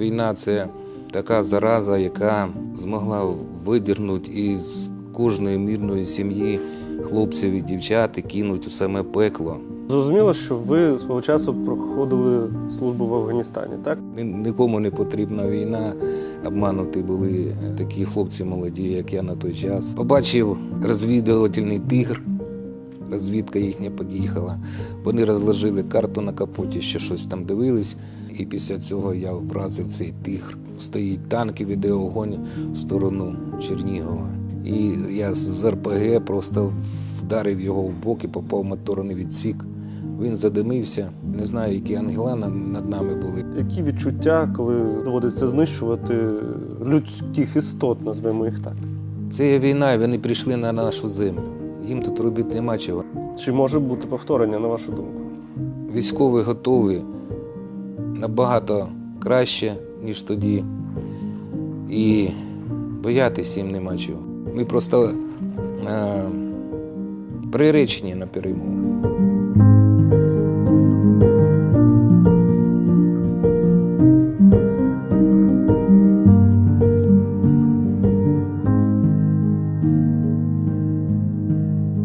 Війна це така зараза, яка змогла видірнути із кожної мирної сім'ї хлопців і дівчат і кинуть у саме пекло. Зрозуміло, що ви свого часу проходили службу в Афганістані, так? Нікому не потрібна війна. Обмануті були такі хлопці молоді, як я на той час. Побачив розвідувальний тигр. Розвідка їхня під'їхала. Вони розложили карту на капоті, що щось там дивились. І після цього я вразив цей тигр. Стоїть танк і веде огонь в сторону Чернігова. І я з РПГ просто вдарив його в бок і попав в моторний відсік. Він задимився. Не знаю, які ангела над нами були. Які відчуття, коли доводиться знищувати людських істот, назвемо їх так? Це є війна, і вони прийшли на нашу землю. Їм тут робити нема чого. Чи може бути повторення, на вашу думку? Військові готові набагато краще, ніж тоді. І боятися їм нема чого. Ми просто е, приречені на перемогу.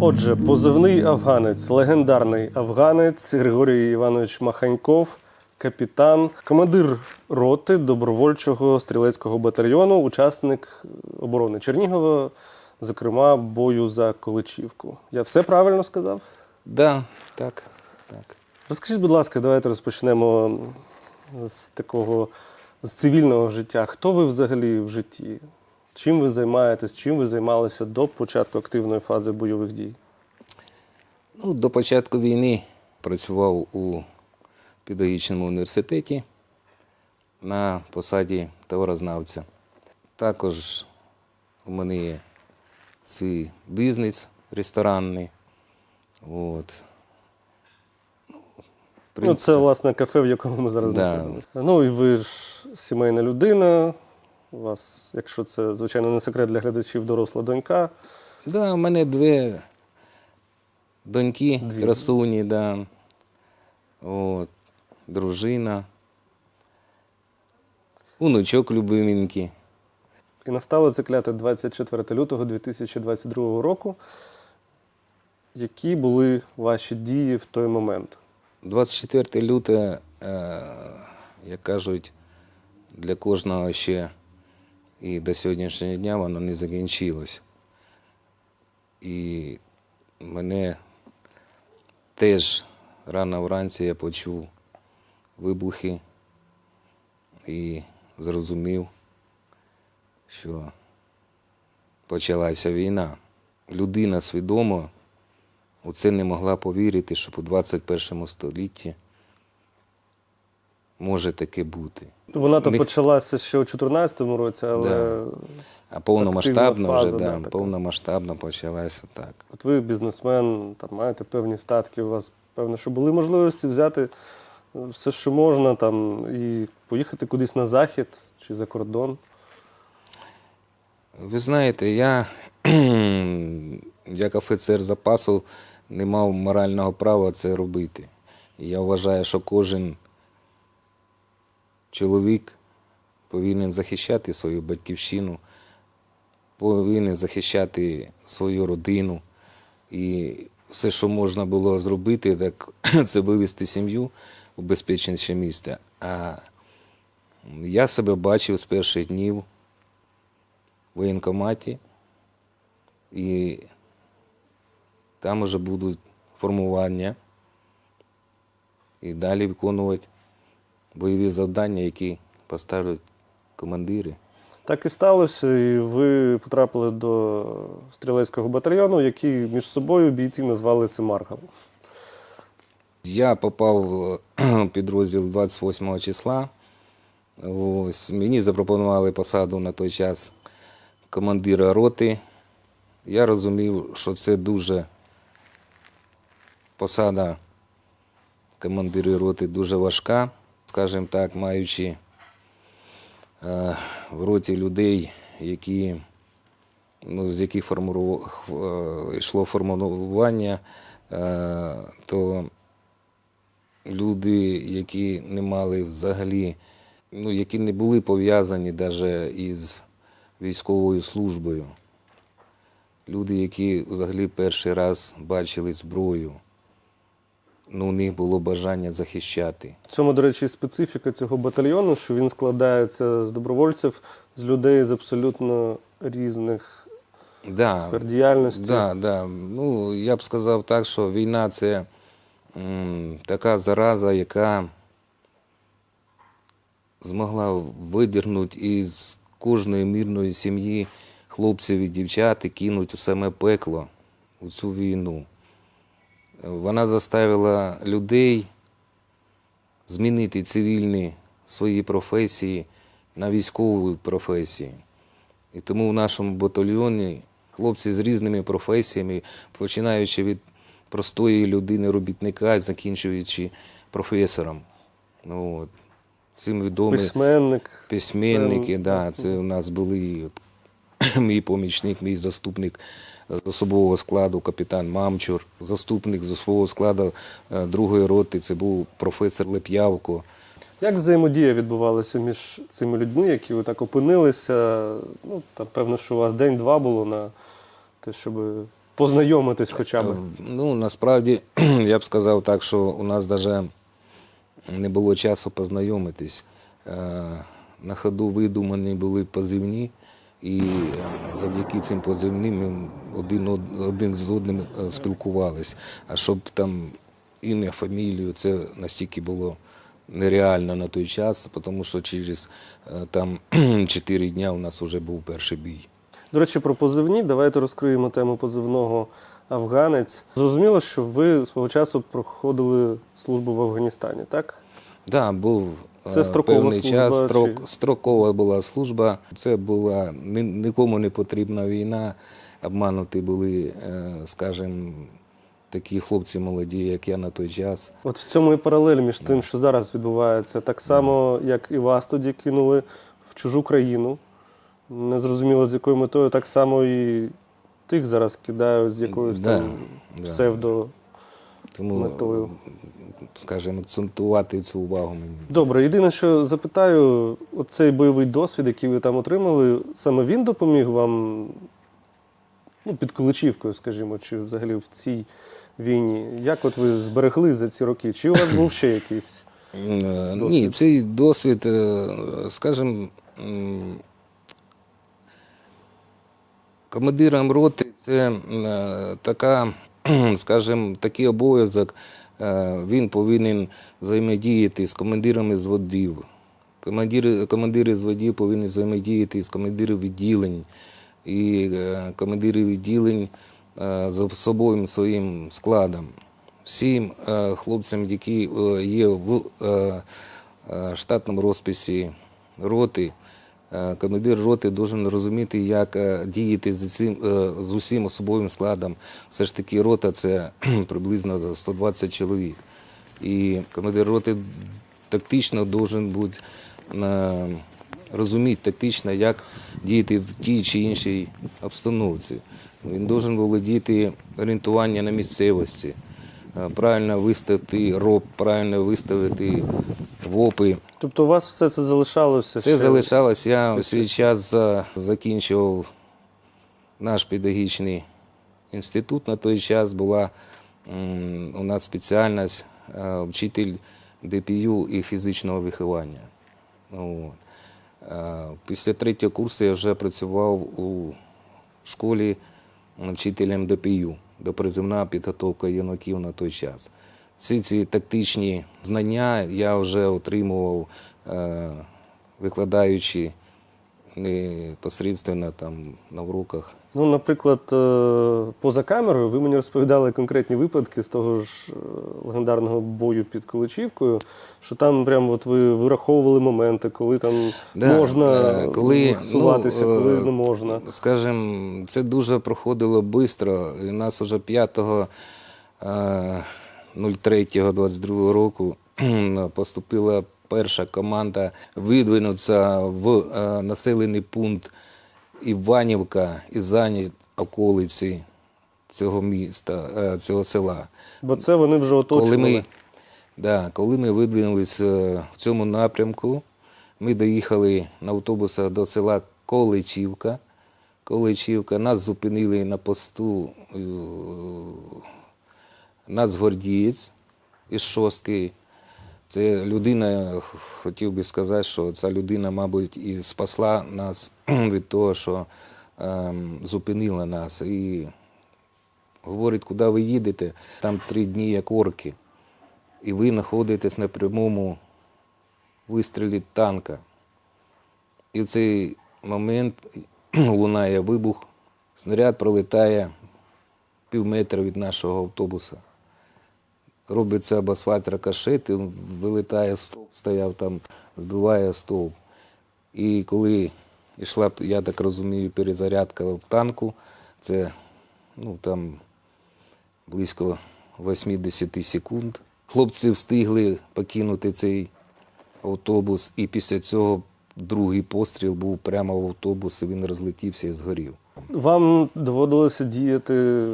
Отже, позивний афганець, легендарний афганець Григорій Іванович Маханьков, капітан, командир роти добровольчого стрілецького батальйону, учасник оборони Чернігова, зокрема бою за Количівку. Я все правильно сказав? Да, так, так. Розкажіть, будь ласка, давайте розпочнемо з такого з цивільного життя. Хто ви взагалі в житті? Чим ви займаєтесь? Чим ви займалися до початку активної фази бойових дій? Ну, до початку війни працював у педагогічному університеті на посаді товарознавця. Також у мене є свій бізнес ресторанний. От. Ну, Ну, це, власне, кафе, в якому ми зараз Да. знаходимося. Ну і ви ж сімейна людина. У вас, якщо це, звичайно, не секрет для глядачів, доросла донька. да, у мене дві доньки, Дві. красуні, да. От, дружина. Внучок любименький. І настало це кляте 24 лютого 2022 року. Які були ваші дії в той момент? 24 люте, е, як кажуть, для кожного ще і до сьогоднішнього дня воно не закінчилось. І мене теж рано вранці я почув вибухи і зрозумів, що почалася війна. Людина свідомо у це не могла повірити, що у 21 столітті може таке бути. Вона то Них- почалася ще у 2014 році, але А повномасштабно вже да, да, така. повномасштабно почалася так. от ви бізнесмен, там маєте певні статки, у вас певно, що були можливості взяти все, що можна, там, і поїхати кудись на захід чи за кордон. Ви знаєте, я як офіцер запасу не мав морального права це робити. І я вважаю, що кожен чоловік повинен захищати свою батьківщину, повинен захищати свою родину. І все, що можна було зробити, так це вивести сім'ю у безпечніше місце. А я себе бачив з перших днів в воєнкоматі, і там вже будуть формування і далі виконувати бойові завдання, які поставлять командири. Так і сталося, і ви потрапили до стрілецького батальйону, який між собою бійці назвали Семаргал. Я попав в підрозділ 28 числа. Ось, мені запропонували посаду на той час командира роти. Я розумів, що це дуже посада командира роти дуже важка, скажімо так, маючи е, в роті людей, які, ну, з яких формуру- е, йшло формування, е, то люди, які не мали взагалі ну, які не були пов'язані навіть із військовою службою. Люди, які взагалі перший раз бачили зброю, ну, у них було бажання захищати. В цьому, до речі, специфіка цього батальйону, що він складається з добровольців, з людей з абсолютно різних Да, сфер діяльності. Да, да. Ну, я б сказав так, що війна це така зараза, яка змогла видірнути із кожної мирної сім'ї хлопців і дівчат і кинуть у саме пекло у цю війну. Вона заставила людей змінити цивільні свої професії на військові професії. І тому в нашому батальйоні хлопці з різними професіями, починаючи від простої людини, робітника, закінчуючи професором. Ну, от. Цим відомі Письменник. письменники, да, це у нас були от, мій помічник, мій заступник з особового складу, капітан Мамчур, заступник з особового складу е, другої роти, це був професор Леп'явко. Як взаємодія відбувалася між цими людьми, які ви так опинилися? Ну, та, певно, що у вас день-два було на те, щоб познайомитись хоча б. Е, Ну, насправді, я б сказав так, що у нас навіть не було часу познайомитись. Е, На ходу видумані були позивні, і е, завдяки цим позивним ми один, один з одним спілкувались. А щоб там ім'я, фамілію, це настільки було нереально на той час, тому що через там 4 дня у нас вже був перший бій. До речі, про позивні. Давайте розкриємо тему позивного афганець. Зрозуміло, що ви свого часу проходили службу в Афганістані, так? Да, був Це е, строкова певний служба час. Строк, чи- Строкова була служба. Це була нікому не потрібна війна. Обмануті були, е, скажімо, такі хлопці молоді, як я на той час. От в цьому і паралель між тим, що зараз відбувається, так само, як і вас тоді кинули в чужу країну. Незрозуміло з якою метою, так само і тих зараз кидають з якоюсь Да, там да. псевдо. Тому, Метою. скажімо, акцентувати цю увагу мені. Добре, єдине, що запитаю, оцей бойовий досвід, який ви там отримали, саме він допоміг вам ну, під Куличівкою, скажімо, чи взагалі в цій війні? Як от ви зберегли за ці роки? Чи у вас був ще якийсь? Е, Досвід. Ні, цей досвід, е, скажімо, м, командиром роти це е, така, скажімо, такий обов'язок. е, Він повинен взаємодіяти з командирами зводів. Командири, командири зводів повинні взаємодіяти з командирів відділень. І е, командири відділень з особовим своїм складом. Всім хлопцям, які є в штатному розписі роти, командир роти должен розуміти, як е, діяти з, цим, е, з усім особовим складом. Все ж таки рота це приблизно 120 чоловік. І командир роти тактично должен бути розуміти тактично, як діяти в тій чи іншій обстановці. Він должен володіти орієнтування на місцевості, е, правильно виставити роб, правильно виставити вопи. Тобто у вас все це залишалося? Це ще? залишалось. Я в свій час закінчував наш педагогічний інститут. На той час була у нас спеціальність е, вчитель ДПЮ і фізичного виховання. От. Е, Після третього курсу я вже працював у школі вчителем ДПЮ, допризивна підготовка юнаків на той час. Всі ці тактичні знання я вже отримував, е, викладаючи непосредственно там на уроках. Ну, наприклад, е, поза камерою ви мені розповідали конкретні випадки з того ж е, легендарного бою під Куличівкою, що там прямо от ви вираховували моменти, коли там Да, можна е, коли, суватися, ну, коли не можна. Скажем, це дуже проходило швидко. І нас уже 5 03-22 року поступила перша команда видвинутися в населений пункт Іванівка і зайняти околиці цього міста, е, цього села. Бо це вони вже оточували. Коли ми, да, коли ми видвинулися в цьому напрямку, Ми доїхали на автобусах до села Количівка. Количівка. Нас зупинили на посту е, нацгвардієць із шостки. Це людина, хотів би сказати, що ця людина, мабуть, і спасла нас від того, що ем, зупинила нас. І говорить, куди ви їдете? Там три дні як орки. І ви знаходитесь на прямому вистрілі танка. І в цей момент лунає вибух, снаряд пролітає пів метра від нашого автобуса. Робиться об асфальт рикошет, він вилітає стовп, стояв там, збиває стовп. І коли йшла, я так розумію, перезарядка в танку, це ну, там близько 80 секунд. Хлопці встигли покинути цей автобус, і після цього другий постріл був прямо в автобус, і він розлетівся і згорів. Вам доводилося діяти.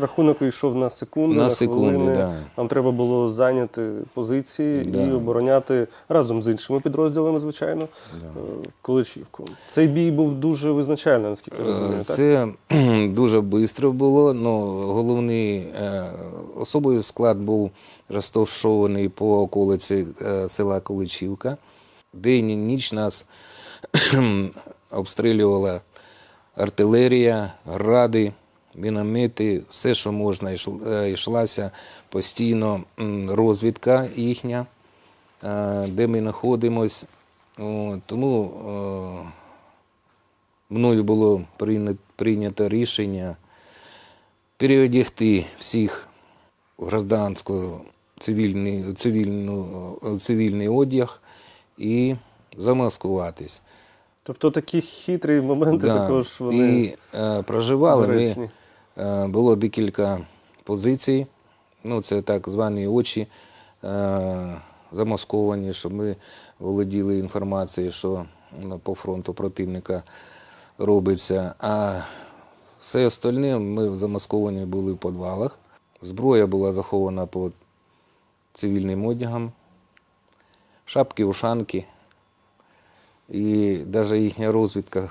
Рахунок йшов на секунди, На на, секунди, хвилини. да. Вам треба було зайняти позиції і обороняти разом з іншими підрозділами, звичайно, е, Количівку. Цей бій був дуже визначальний, наскільки я розумію. Е, так? Це дуже швидко було, але головний е, особовий склад був розташований по околиці е, села Количівка. День і ніч нас обстрілювала артилерія, гради, міномети, все, що можна, е, йшлася постійно розвідка їхня, е, де ми знаходимось. Тому е, мною було прийнято рішення переодягти всіх в гражданську цивільний, цивільну, цивільний одяг і замаскуватись. Тобто такі хитрі моменти Да. також вони І е, проживали ми. Е, Було декілька позицій. Ну, це так звані очі е, замасковані, щоб ми володіли інформацією, що ну, по фронту противника робиться. А все остальне ми замасковані були в підвалах. Зброя була захована під цивільним одягом, шапки, ушанки. І навіть їхня розвідка,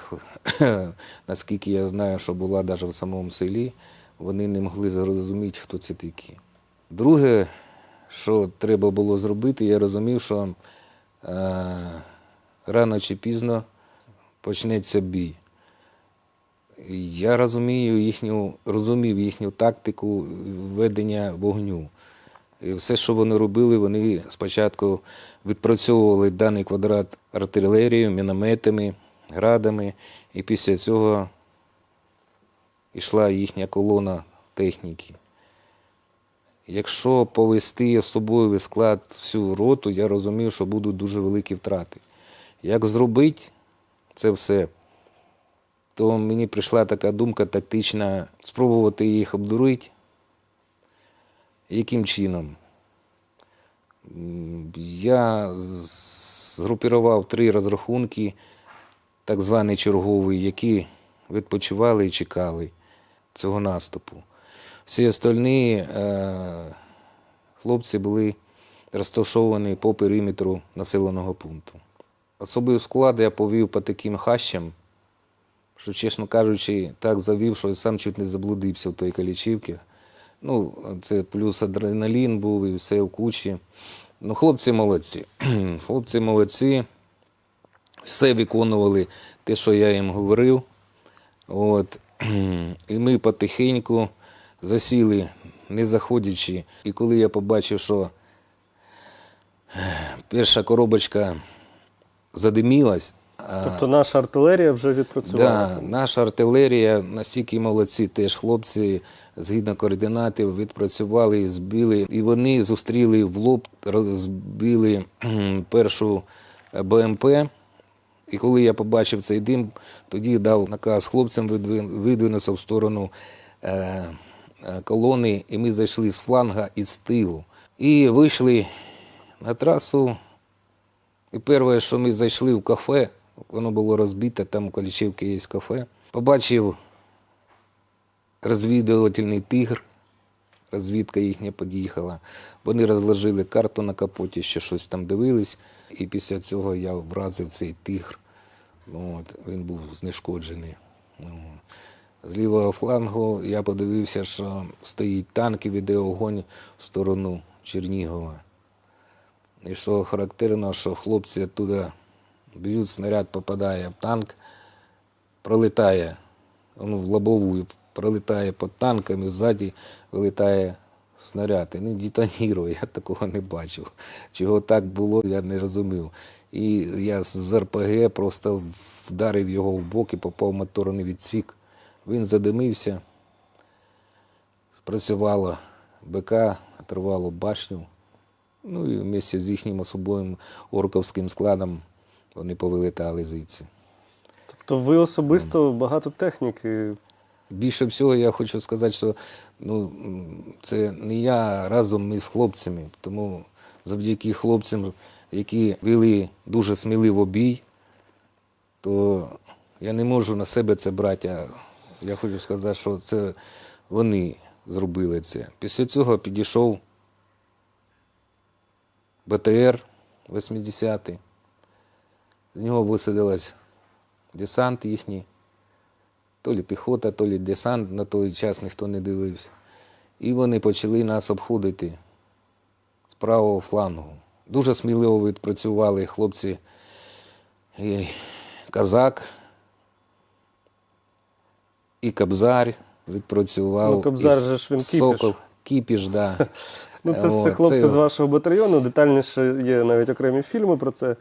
наскільки я знаю, що була навіть в самому селі, вони не могли зрозуміти, хто це такі. Друге, що треба було зробити, я розумів, що е, рано чи пізно почнеться бій. Я розумію їхню, розумів їхню тактику ведення вогню. Все, що вони робили, вони спочатку відпрацьовували даний квадрат артилерією, мінометами, градами, і після цього йшла їхня колона техніки. Якщо повести особовий склад всю роту, я розумів, що будуть дуже великі втрати. Як зробити це все, то мені прийшла така думка тактична спробувати їх обдурити. Яким чином? Я з- згрупував три розрахунки, так званий черговий, які відпочивали і чекали цього наступу. Всі остальні е, хлопці були розташовані по периметру населеного пункту. Особливий склад я повів по таким хащам, що, чесно кажучи, так завів, що сам чуть не заблудився в той калічівці. Ну, це плюс адреналін був і все в кучі. Ну, хлопці молодці. хлопці молодці. Все виконували те, що я їм говорив. От. І ми потихеньку засіли, не заходячи. І коли я побачив, що перша коробочка задимілась, Тобто наша артилерія вже відпрацювала. Да, наша артилерія настільки молодці, теж хлопці згідно координатів відпрацювали, збили, і вони зустріли в лоб, розбили першу е, БМП. І коли я побачив цей дим, тоді дав наказ хлопцям видвин- видвинутися в сторону е, е, колони, і ми зайшли з фланга і з тилу. І вийшли на трасу. І перше, що ми зайшли в кафе, воно було розбите, там у Колічівки є кафе. Побачив розвідувальний тигр розвідка їхня під'їхала. Вони розложили карту на капоті, ще щось там дивились. І після цього я вразив цей тигр. От, він був знешкоджений. З лівого флангу я подивився, що стоїть танк і веде огонь в сторону Чернігова. І що характерно, що хлопці туди б'ють, снаряд попадає в танк, пролітає ну, в лобову, пролітає під танком і ззаді вилітає снаряд. І не детонірує, я такого не бачив. Чого так було, я не розумів. І я з РПГ просто вдарив його в бок і попав в моторний відсік. Він задимився, спрацювало БК, оторвало башню. Ну і вместе з їхнім особовим орковським складом вони повилітали звідси. Тобто ви особисто багато техніки. Більше всього я хочу сказати, що ну, це не я разом ми з хлопцями, тому завдяки хлопцям, які вели дуже сміливо бій, то я не можу на себе це брати. А я хочу сказати, що це вони зробили це. Після цього підійшов БТР 80-й. З нього висадилась десант їхній. То лі піхота, то лі десант на той час ніхто не дивився. І вони почали нас обходити з правого флангу. Дуже сміливо відпрацювали хлопці і Казак, і Кобзар відпрацював. Ну, Кобзар і же ж він кіпіш. Сокол, кіпіш, да. Ну, це все хлопці це- з вашого батальйону. Детальніше є навіть окремі фільми про це.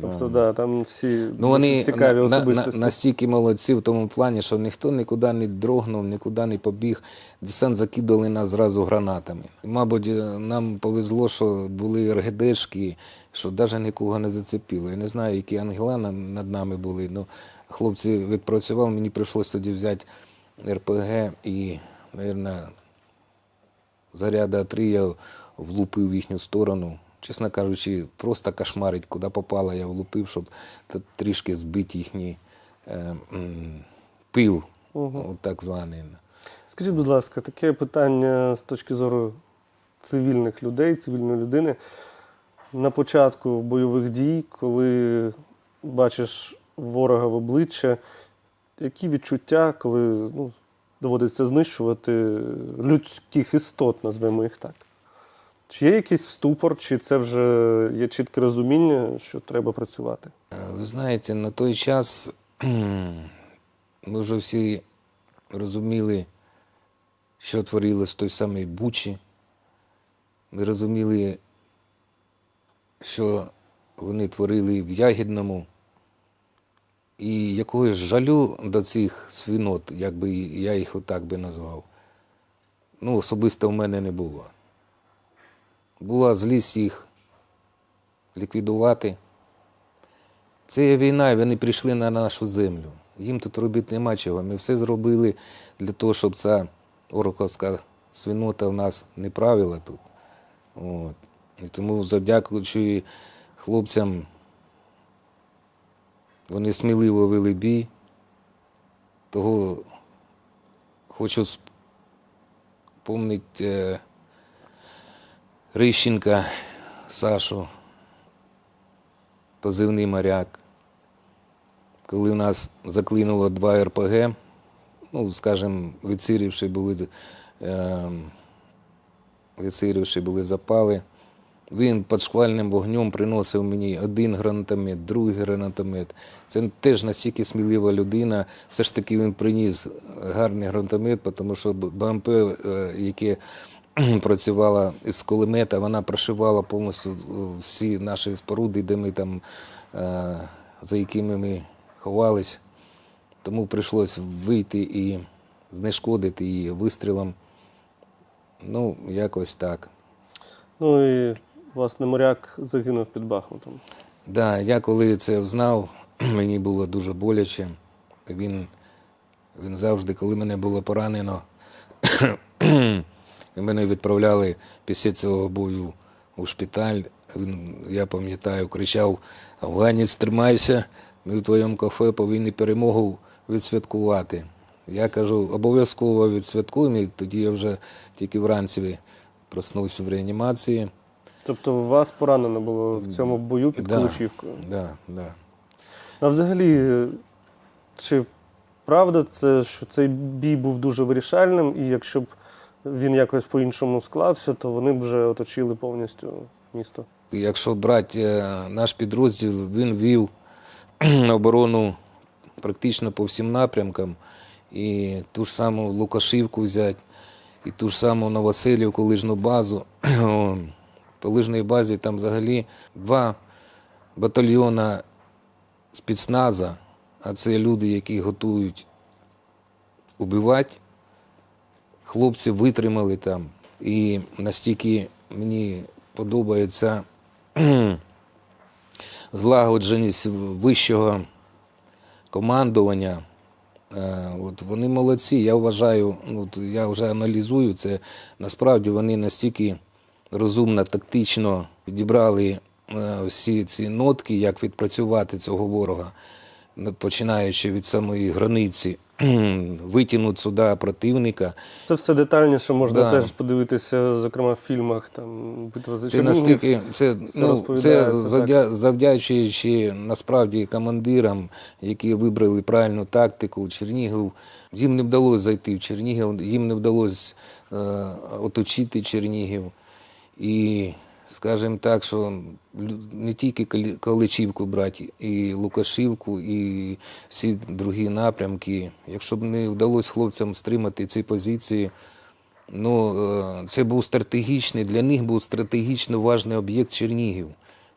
Тобто, да, там всі Ну, вони цікаві на, на, на, настільки молодці в тому плані, що ніхто нікуди не дрогнув, нікуди не побіг. Десант закидали нас зразу гранатами. Мабуть, е, нам повезло, що були РГДшки, що навіть нікого не зацепило. Я не знаю, які ангела над нами були. Ну, хлопці відпрацювали, мені прийшлося тоді взяти РПГ і, мабуть, заряда три я влупив в їхню сторону. Чесно кажучи, просто кошмарить, куди попало, я влупив, щоб трішки збити їхній е, пил, от так званий. Скажіть, будь ласка, таке питання з точки зору цивільних людей, цивільної людини. На початку бойових дій, коли бачиш ворога в обличчя, які відчуття, коли ну, доводиться знищувати людських істот, назвемо їх так? Чи є якийсь ступор, чи це вже є чітке розуміння, що треба працювати? Е, Ви знаєте, на той час ми вже всі розуміли, що творилось в той самій Бучі. Ми розуміли, що вони творили в Ягідному. І якогось жалю до цих свинот, як би я їх отак би назвав, ну, особисто в мене не було. Була злість їх ліквідувати. Це є війна, і вони прийшли на нашу землю. Їм тут робити нема чого. Ми все зробили для того, щоб ця орковська свинота в нас не правила тут. От. І тому, завдякуючи хлопцям, вони сміливо вели бій. Того хочу спомнити е, Рищенка Сашу, позивний моряк. Коли в нас заклинуло два РПГ, ну, скажімо, відсирівши були, е, відсирівши були запали, він під шквальним вогнем приносив мені один гранатомет, другий гранатомет. Це теж настільки смілива людина. Все ж таки він приніс гарний гранатомет, тому що БМП, е, яке працювала із кулемета, вона прошивала повністю е, всі наші споруди, де ми там, е, за якими ми ховались. Тому прийшлось вийти і знешкодити її вистрілом. Ну, якось так. Ну і, власне, моряк загинув під Бахмутом. Да, я коли це знав, мені було дуже боляче. Він, він завжди, коли мене було поранено, мене відправляли після цього бою у шпиталь. Він, я пам'ятаю, кричав: Афганець, тримайся, ми в твоєму кафе повинні перемогу відсвяткувати. Я кажу, обов'язково відсвяткуємо, і тоді я вже тільки вранці проснувся в реанімації. Тобто вас поранено було в цьому бою під Да. Калушівкою. Да, да. А взагалі, чи правда це, що цей бій був дуже вирішальним, і якщо б він якось по-іншому склався, то вони б вже оточили повністю місто? Якщо брати е, наш підрозділ, він вів оборону практично по всім напрямкам. І ту ж саму Лукашівку взяти, і ту ж саму Новоселівку, лижну базу. По лижній базі там взагалі два батальйона спецназа, а це люди, які готують убивати. Хлопці витримали там. І настільки мені подобається злагодженість вищого командування. Е, От вони молодці. Я вважаю, ну от я вже аналізую це. Насправді вони настільки розумно, тактично підібрали е, всі ці нотки, як відпрацювати цього ворога, починаючи від самої границі, витягнути сюди противника. Це все детальніше можна Да. теж подивитися, зокрема в фільмах там битва за Це настільки це, ну, це завдя, завдячуючи насправді командирам, які вибрали правильну тактику. Чернігів їм не вдалося зайти в Чернігів, їм не вдалося е, оточити Чернігів. І, скажімо так, що не тільки Кали- Каличівку брати, і Лукашівку, і всі другі напрямки. Якщо б не вдалося хлопцям стримати ці позиції, Ну, е, це був стратегічний, для них був стратегічно важний об'єкт Чернігів,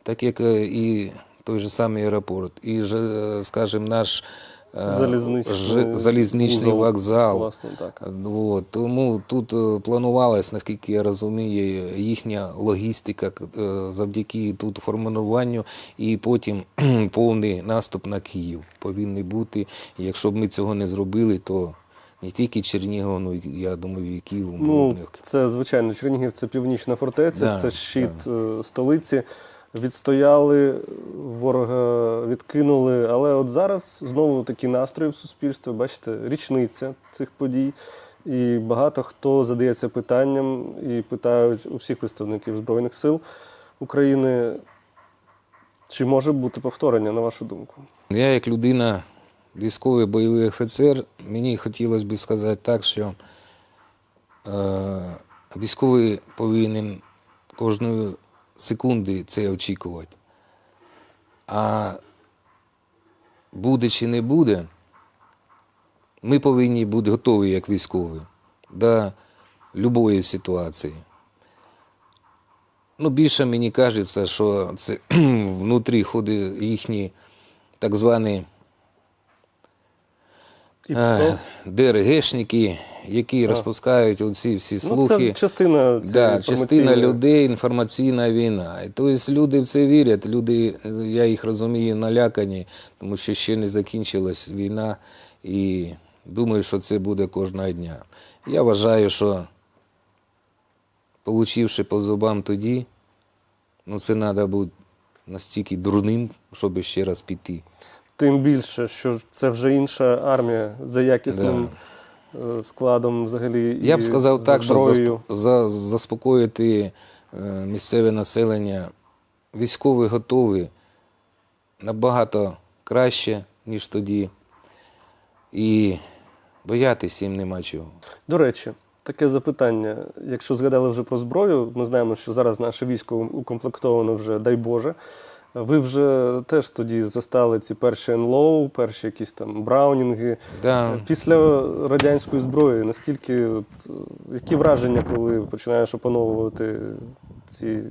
так як е, і той же самий аеропорт, і, е, скажімо, наш Залізничний ж- залізничний вокзал. Власне, так. От, тому тут е, планувалась, наскільки я розумію, їхня логістика е, завдяки тут формуванню і потім повний наступ на Київ повинен бути. Якщо б ми цього не зробили, то не тільки Чернігов, ну я думаю, і Київ Ну, це звичайно, Чернігів це північна фортеця, Да, це щит е, столиці. Відстояли, ворога відкинули. Але от зараз знову такі настрої в суспільстві. Бачите, річниця цих подій. І багато хто задається питанням і питають у всіх представників Збройних сил України, чи може бути повторення, на вашу думку? Я, як людина, військовий бойовий офіцер, мені хотілося б сказати так, що е, військовий повинен кожної секунди це очікувати. А буде чи не буде, ми повинні бути готові як військові до будь-якої ситуації. Ну, більше мені кажеться, що це внутрі ходить їхні так звані І е, ДРГшники, які А. розпускають оці всі Ну, слухи. це частина Да, частина людей інформаційна війна. І тобто люди в це вірять. Люди, я їх розумію, налякані, тому що ще не закінчилась війна, і думаю, що це буде кожного дня. Я вважаю, що получивши по зубам тоді, ну це треба бути настільки дурним, щоб ще раз піти. Тим більше, що це вже інша армія за якісним е, складом взагалі. Я б сказав за так, що зброєю. засп- за, заспокоїти е, місцеве населення, військові готові набагато краще, ніж тоді. І боятися їм нема чого. До речі, таке запитання. Якщо згадали вже про зброю, ми знаємо, що зараз наше військо укомплектовано вже, дай Боже. Ви вже теж тоді застали ці перші НЛО, перші якісь там браунінги. Да. Після радянської зброї, наскільки от, е, які враження, коли починаєш опановувати ці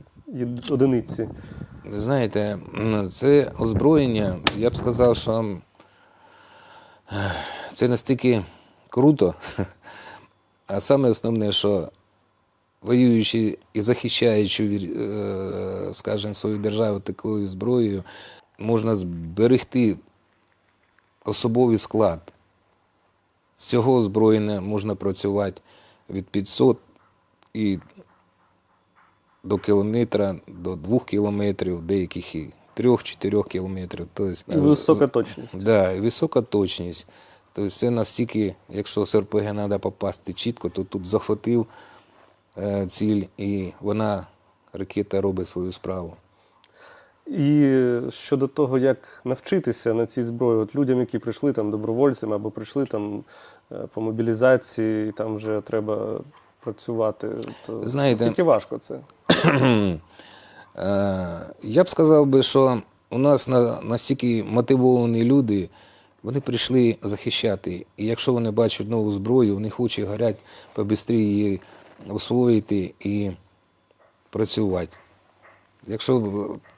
одиниці? Ви знаєте, це озброєння, я б сказав, що е, це настільки круто. А саме основне, що воюючи і захищаючи, е, скажімо, свою державу такою зброєю, можна зберегти особовий склад. З цього озброєння можна працювати від 500 і до кілометра, до двох кілометрів, деяких і трьох-чотирьох кілометрів. Тобто, І висока точність. Да, і висока точність. Тобто це настільки, якщо з РПГ треба попасти чітко, то тут захватив ціль і вона, ракета, робить свою справу. І щодо того, як навчитися на цій зброї, от людям, які прийшли там добровольцями або прийшли там е, по мобілізації, і там вже треба працювати, то Знаєте- наскільки важко це? Е, Я б сказав би, що у нас настільки мотивовані люди, вони прийшли захищати. І якщо вони бачать нову зброю, у них очі горять побистрі її освоїти і працювати. Якщо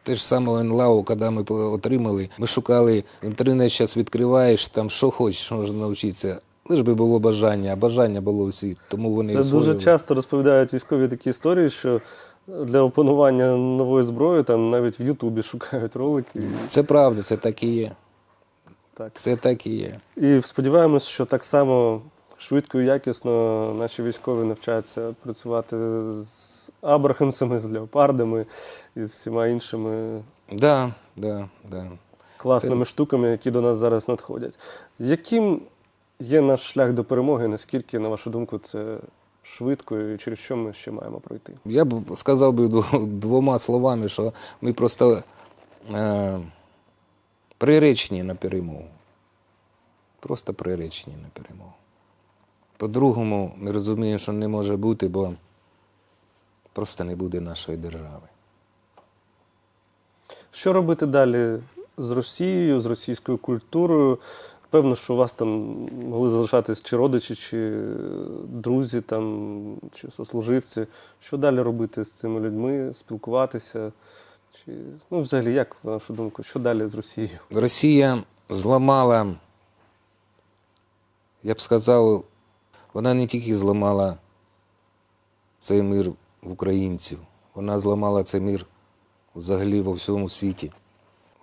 те ж саме НЛАУ, коли ми отримали, ми шукали, інтернет зараз відкриваєш, там що хочеш, можна навчитися. Лиш би було бажання, а бажання було всі, тому вони Це дуже часто розповідають військові такі історії, що для опанування нової зброї там навіть в Ютубі шукають ролики. Це правда, це так і є. Так. Це так і є. І сподіваємось, що так само швидко і якісно наші військові навчаться працювати з Абрахамсами, з леопардами і з всіма іншими Да, да, да. класними штуками, які до нас зараз надходять. Яким є наш шлях до перемоги? Наскільки, на вашу думку, це швидко і через що ми ще маємо пройти? Я б сказав би двома словами, що ми просто е, приречені на перемогу. Просто приречені на перемогу. По-другому, ми розуміємо, що не може бути, бо просто не буде нашої держави. Що робити далі з Росією, з російською культурою? Певно, що у вас там могли залишатись чи родичі, чи друзі, там, чи сослуживці. Що далі робити з цими людьми, спілкуватися? Чи, ну, взагалі, як, на вашу думку, що далі з Росією? Росія зламала, я б сказав, вона не тільки зламала цей мир в українців, вона зламала цей мир взагалі во всьому світі.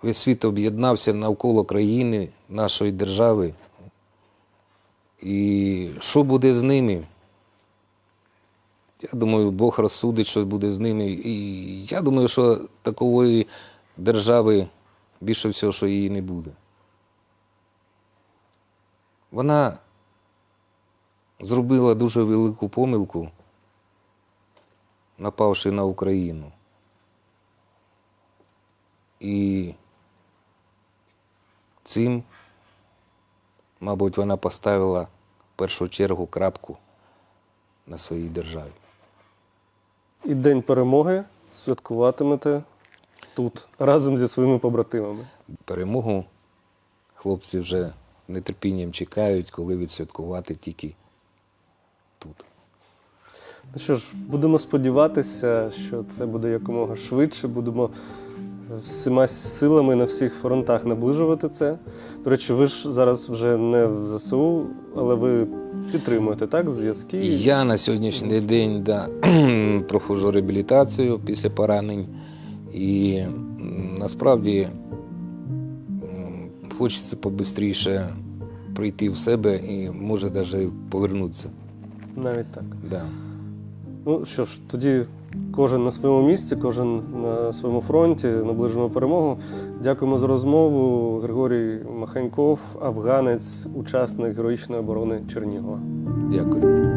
Весь світ об'єднався навколо країни, нашої держави. І що буде з ними? Я думаю, Бог розсудить, що буде з ними. І я думаю, що такової держави більше всього, що її не буде. Вона зробила дуже велику помилку, напавши на Україну. І цим, мабуть, вона поставила в першу чергу крапку на своїй державі. І День перемоги святкуватимете тут разом зі своїми побратимами. Перемогу хлопці вже нетерпінням чекають, коли відсвяткувати тільки. Ну що ж, будемо сподіватися, що це буде якомога швидше. Будемо всіма силами на всіх фронтах наближувати це. До речі, ви ж зараз вже не в ЗСУ, але ви підтримуєте так зв'язки. Я на сьогоднішній день да, проходжу реабілітацію після поранень. І насправді хочеться побистріше прийти в себе і може навіть повернутися. Навіть так. Да. Ну що ж, тоді кожен на своєму місці, кожен на своєму фронті, наближимо перемогу. Дякуємо за розмову. Григорій Маханьков, афганець, учасник героїчної оборони Чернігова. Дякую.